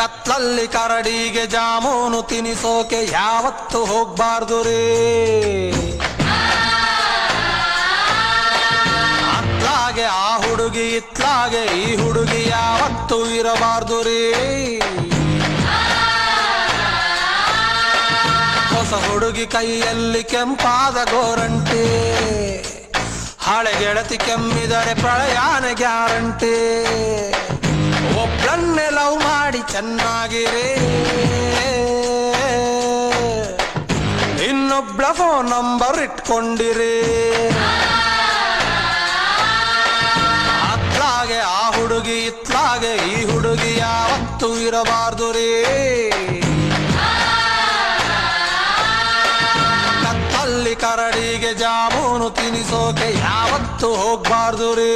ಕತ್ಲಲ್ಲಿ ಕರಡಿಗೆ ಜಾಮೂನು ತಿನಿಸೋಕೆ ಯಾವತ್ತು ಹೋಗ್ಬಾರ್ದು ರೀ. ಅತ್ಲಾಗೆ ಆ ಹುಡುಗಿ, ಇತ್ಲಾಗೆ ಈ ಹುಡುಗಿ ಯಾವತ್ತು ಇರಬಾರ್ದು ರೀ. ಹೊಸ ಹುಡುಗಿ ಕೈಯಲ್ಲಿ ಕೆಂಪಾದ ಗೋರಂಟಿ, ಹಳೆ ಗೆಳತಿ ಕೆಮ್ಮಿದರೆ ಪ್ರಳಯಾನ ಗ್ಯಾರಂಟಿ. ಒಬ್ಬನ್ನೆ ಲವ್ ಚೆನ್ನಾಗಿರಿ. ಇನ್ನೊಬ್ಬಳ ಫೋನ್ ನಂಬರ್ ಇಟ್ಕೊಂಡಿರಿ. ಅತ್ಲಾಗೆ ಆ ಹುಡುಗಿ, ಇತ್ಲಾಗೆ ಈ ಹುಡುಗಿ ಯಾವತ್ತೂ ಇರಬಾರ್ದು ರೀ. ಕತ್ತಲ್ಲಿ ಕರಡಿಗೆ ಜಾಮೂನು ತಿನಿಸೋಕೆ ಯಾವತ್ತು ಹೋಗ್ಬಾರ್ದು ರೀ.